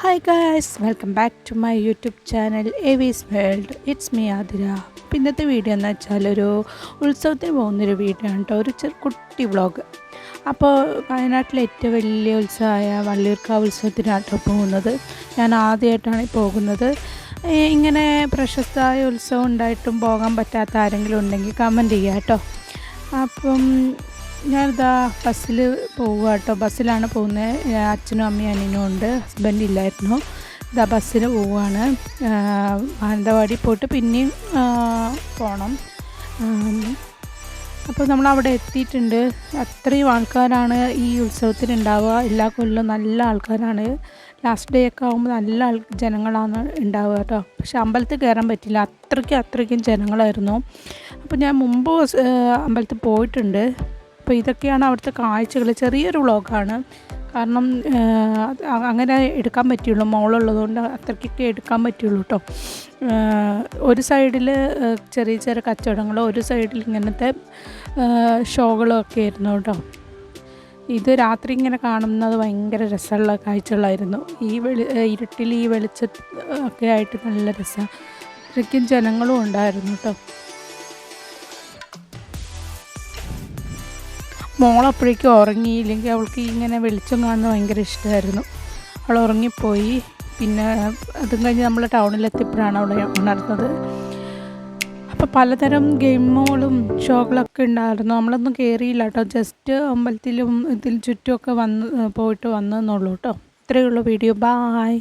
Hi guys welcome back to my YouTube channel എവീസ് world it's me Athira അപ്പം ഇന്നത്തെ video എന്ന് വെച്ചാൽ ഒരു ഉത്സവത്തിന് പോകുന്നൊരു വീഡിയോ ആണ് കേട്ടോ ഒരു ചെറു കുട്ടി വ്ളോഗ് അപ്പോൾ വയനാട്ടിലെ ഏറ്റവും വലിയ ഉത്സവമായ വള്ളിയൂർക്കാവ് ഉത്സവത്തിനാട്ടോ പോകുന്നത്. ഞാൻ ആദ്യമായിട്ടാണ് പോകുന്നത്. ഇങ്ങനെ പ്രശസ്തമായ ഉത്സവം ഉണ്ടായിട്ടും പോകാൻ പറ്റാത്ത ആരെങ്കിലും ഉണ്ടെങ്കിൽ കമന്റ് ചെയ്യാം കേട്ടോ അപ്പം ഞാനിതാ ബസ്സിൽ പോവുക കേട്ടോ ബസ്സിലാണ് പോകുന്നത്. അച്ഛനും അമ്മയും അനിയനും ഉണ്ട്. ഹസ്ബൻഡ് ഇല്ലായിരുന്നു. ഇതാ ബസ്സിൽ പോവുകയാണ്. മാനന്തവാടി പോയിട്ട് പിന്നെയും പോകണം അപ്പോൾ നമ്മൾ അവിടെ എത്തിയിട്ടുണ്ട്. അത്രയും ആൾക്കാരാണ് ഈ ഉത്സവത്തിന് ഉണ്ടാവുക എല്ലാ കൊല്ലവും നല്ല ആൾക്കാരാണ്. ലാസ്റ്റ് ഡേ ഒക്കെ ആകുമ്പോൾ നല്ല ജനങ്ങളാണ് ഉണ്ടാവുക കേട്ടോ. പക്ഷെ അമ്പലത്തിൽ കയറാൻ പറ്റില്ല. അത്രയ്ക്കും അത്രയ്ക്കും ജനങ്ങളായിരുന്നു. അപ്പോൾ ഞാൻ മുമ്പ് അമ്പലത്തിൽ പോയിട്ടുണ്ട്. അപ്പോൾ ഇതൊക്കെയാണ് അവിടുത്തെ കാഴ്ചകൾ ചെറിയൊരു വ്ളോഗാണ്. കാരണം അങ്ങനെ എടുക്കാൻ പറ്റുള്ളൂ മോളുള്ളതുകൊണ്ട് അത്രയ്ക്കൊക്കെ എടുക്കാൻ പറ്റുള്ളൂ കേട്ടോ ഒരു സൈഡിൽ ചെറിയ ചെറിയ കച്ചവടങ്ങൾ ഒരു സൈഡിൽ ഇങ്ങനത്തെ ഷോകളും ഒക്കെ ആയിരുന്നു കേട്ടോ ഇത് രാത്രി ഇങ്ങനെ കാണുന്നത് ഭയങ്കര രസമുള്ള കാഴ്ചകളായിരുന്നു. ഈ വെളി ഇരുട്ടിൽ ഈ വെളിച്ച ഒക്കെ ആയിട്ട് നല്ല രസം. അത്രയ്ക്കും ജനങ്ങളും ഉണ്ടായിരുന്നു കേട്ടോ മോളപ്പോഴേക്കും ഉറങ്ങിയില്ലെങ്കിൽ അവൾക്ക് ഇങ്ങനെ വെളിച്ചം കാണുന്നത് ഭയങ്കര ഇഷ്ടമായിരുന്നു. അവൾ ഉറങ്ങിപ്പോയി. പിന്നെ അതും കഴിഞ്ഞ് നമ്മൾ ടൗണിലെത്തിയപ്പോഴാണ് അവളെ ഉണർന്നത്. അപ്പോൾ പലതരം ഗെയിമുകളും ഷോകളൊക്കെ ഉണ്ടായിരുന്നു. നമ്മളൊന്നും കയറിയില്ല കേട്ടോ. ജസ്റ്റ് അമ്പലത്തിലും ഇതിൽ ചുറ്റുമൊക്കെ വന്ന് പോയിട്ട് വന്നെന്നുള്ളൂ കേട്ടോ. ഇത്രയേ ഉള്ളൂ വീഡിയോ. ബായ്